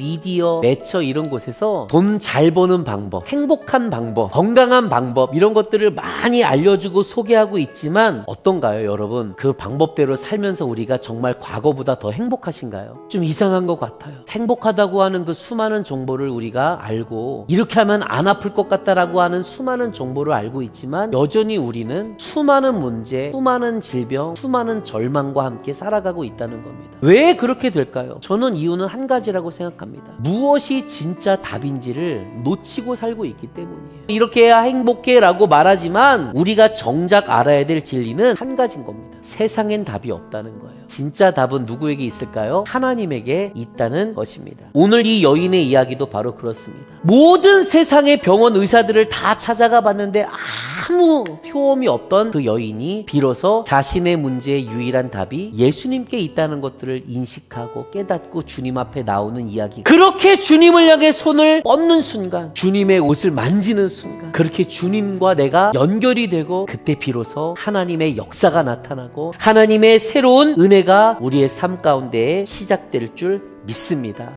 미디어, 매처 이런 곳에서 돈 잘 버는 방법, 행복한 방법, 건강한 방법 이런 것들을 많이 알려주고 소개하고 있지만 어떤가요, 여러분? 그 방법대로 살면서 우리가 정말 과거보다 더 행복하신가요? 좀 이상한 것 같아요. 행복하다고 하는 그 수많은 정보를 우리가 알고 이렇게 하면 안 아플 것 같다라고 하는 수많은 정보를 알고 있지만 여전히 우리는 수많은 문제, 수많은 질병, 수많은 절망과 함께 살아가고 있다는 겁니다. 왜 그렇게 될까요? 저는 이유는 한 가지라고 생각합니다. 무엇이 진짜 답인지를 놓치고 살고 있기 때문이에요. 이렇게 해야 행복해라고 말하지만 우리가 정작 알아야 될 진리는 한 가지인 겁니다. 세상엔 답이 없다는 거예요. 진짜 답은 누구에게 있을까요? 하나님에게 있다는 것입니다. 오늘 이 여인의 이야기도 바로 그렇습니다. 모든 세상의 병원 의사들을 다 찾아가 봤는데 아무 효험이 없던 그 여인이 비로소 자신의 문제의 유일한 답이 예수님께 있다는 것들을 인식하고 깨닫고 주님 앞에 나오는 이야기. 그렇게 주님을 향해 손을 뻗는 순간, 주님의 옷을 만지는 순간, 그렇게 주님과 내가 연결이 되고 그때 비로소 하나님의 역사가 나타나고 하나님의 새로운 은혜가 우리의 삶 가운데에 시작될 줄 믿습니다.